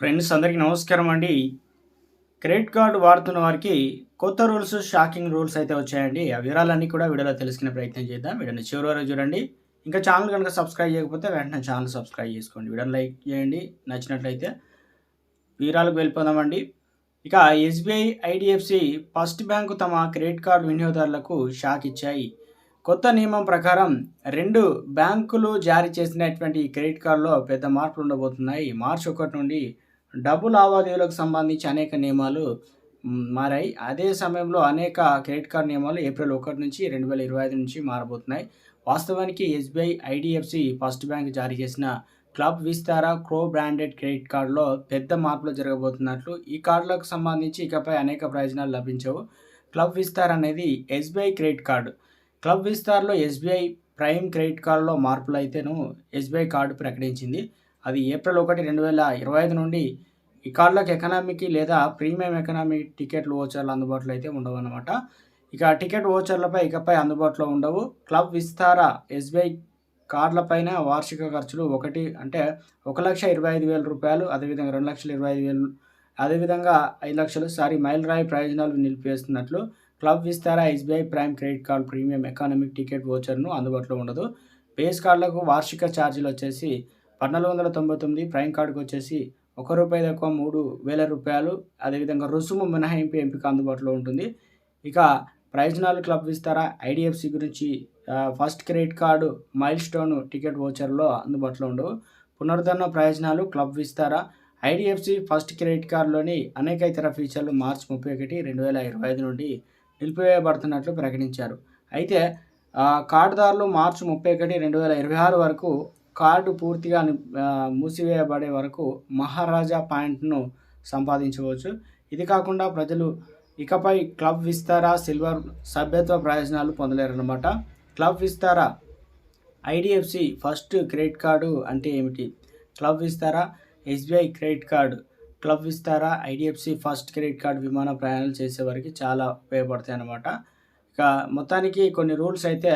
Friends అందరికీ నమస్కారం అండి. క్రెడిట్ కార్డు వాడుతున్న వారికి కొత్త రూల్స్ షాకింగ్ రూల్స్ అయితే వచ్చాయండి. ఆ వివరాలన్నీ కూడా వీడియోలో తెలుసుకునే ప్రయత్నం చేద్దాం. వీడియోని చివరి వరకు చూడండి. ఇంకా ఛానల్ కనుక సబ్స్క్రైబ్ చేయకపోతే వెంటనే ఛానల్ సబ్స్క్రైబ్ చేసుకోండి. వీడియోని లైక్ చేయండి. నచ్చినట్లయితే వివరాలకు వెళ్ళిపోదామండి. ఇక ఎస్బీఐ ఐడిఎఫ్సి ఫస్ట్ బ్యాంకు తమ క్రెడిట్ కార్డు వినియోగదారులకు షాక్ ఇచ్చాయి. కొత్త నియమం ప్రకారం రెండు బ్యాంకులు జారీ చేసినటువంటి ఈ క్రెడిట్ కార్డులో పెద్ద మార్పులు ఉండబోతున్నాయి. మార్చి ఒకటి నుండి డబ్బు లావాదేవీలకు సంబంధించి అనేక నియమాలు మారాయి. అదే సమయంలో అనేక క్రెడిట్ కార్డు నియమాలు ఏప్రిల్ ఒకటి నుంచి రెండు వేల ఇరవై ఐదు నుంచి మారబోతున్నాయి. వాస్తవానికి ఎస్బీఐ ఐడిఎఫ్సి ఫస్ట్ బ్యాంక్ జారీ చేసిన క్లబ్ విస్తారా క్రో బ్రాండెడ్ క్రెడిట్ కార్డులో పెద్ద మార్పులు జరగబోతున్నట్లు ఈ కార్డులకు సంబంధించి ఇకపై అనేక ప్రయోజనాలు లభించవు. క్లబ్ విస్తార్ అనేది ఎస్బీఐ క్రెడిట్ కార్డు. క్లబ్ విస్తార్లో ఎస్బీఐ ప్రైమ్ క్రెడిట్ కార్డులో మార్పులు అయితేను ఎస్బీఐ కార్డు ప్రకటించింది. అది ఏప్రిల్ ఒకటి రెండు వేల ఇరవై ఐదు నుండి ఈ ఎకనామీకి లేదా ప్రీమియం ఎకనామీ టికెట్లు ఓచర్లు అందుబాటులో అయితే ఉండవు అనమాట ఇక టికెట్ ఓచర్లపై ఇకపై అందుబాటులో ఉండవు. క్లబ్ విస్తార ఎస్బీఐ కార్డులపైన వార్షిక ఖర్చులు ఒకటి అంటే ఒక లక్ష ఇరవై ఐదు వేల రూపాయలు అదేవిధంగా రెండు లక్షల ఇరవై ఐదు వేలు అదేవిధంగా ఐదు లక్షలు సారీ మైల్రాయి ప్రయోజనాలు నిలిపివేస్తున్నట్లు club Vistara SBI prime credit card premium economic ticket ఓచర్ను అందుబాటులో ఉండదు. బేస్ కార్డులకు వార్షిక ఛార్జీలు వచ్చేసి పద్నాలుగు వందల తొంభై తొమ్మిది ప్రైమ్ కార్డుకు వచ్చేసి ఒక రూపాయి తక్కువ మూడు వేల రూపాయలు అదేవిధంగా రుసుము మినహాయింపు ఎంపిక అందుబాటులో ఉంటుంది. ఇక ప్రయోజనాలు క్లబ్ విస్తారా? ఐడిఎఫ్సి గురించి first credit card milestone ticket ఓచర్లో అందుబాటులో ఉండవు. పునరుద్ధరణ ప్రయోజనాలు club Vistara? IDFC first credit కార్డులోని అనేక ఇతర ఫీచర్లు మార్చి ముప్పై ఒకటి రెండు వేల ఇరవై ఐదు నుండి నిలిపివేయబడుతున్నట్లు ప్రకటించారు. అయితే కార్డుదారులు మార్చి ముప్పై ఒకటి రెండు వేల ఇరవై ఆరు వరకు కార్డు పూర్తిగా మూసివేయబడే వరకు మహారాజా పాయింట్ను సంపాదించవచ్చు. ఇది కాకుండా ప్రజలు ఇకపై క్లబ్ విస్తారా సిల్వర్ సభ్యత్వ ప్రయోజనాలు పొందలేరన్నమాట. Club Vistara? IDFC first credit card అంటే ఏమిటి? Club Vistara? SBI credit card. Club Vistara? IDFC first credit card విమాన ప్రయాణాలు చేసే వారికి చాలా ఉపయోగపడతాయి అన్నమాట ఇక మొత్తానికి కొన్ని రూల్స్ అయితే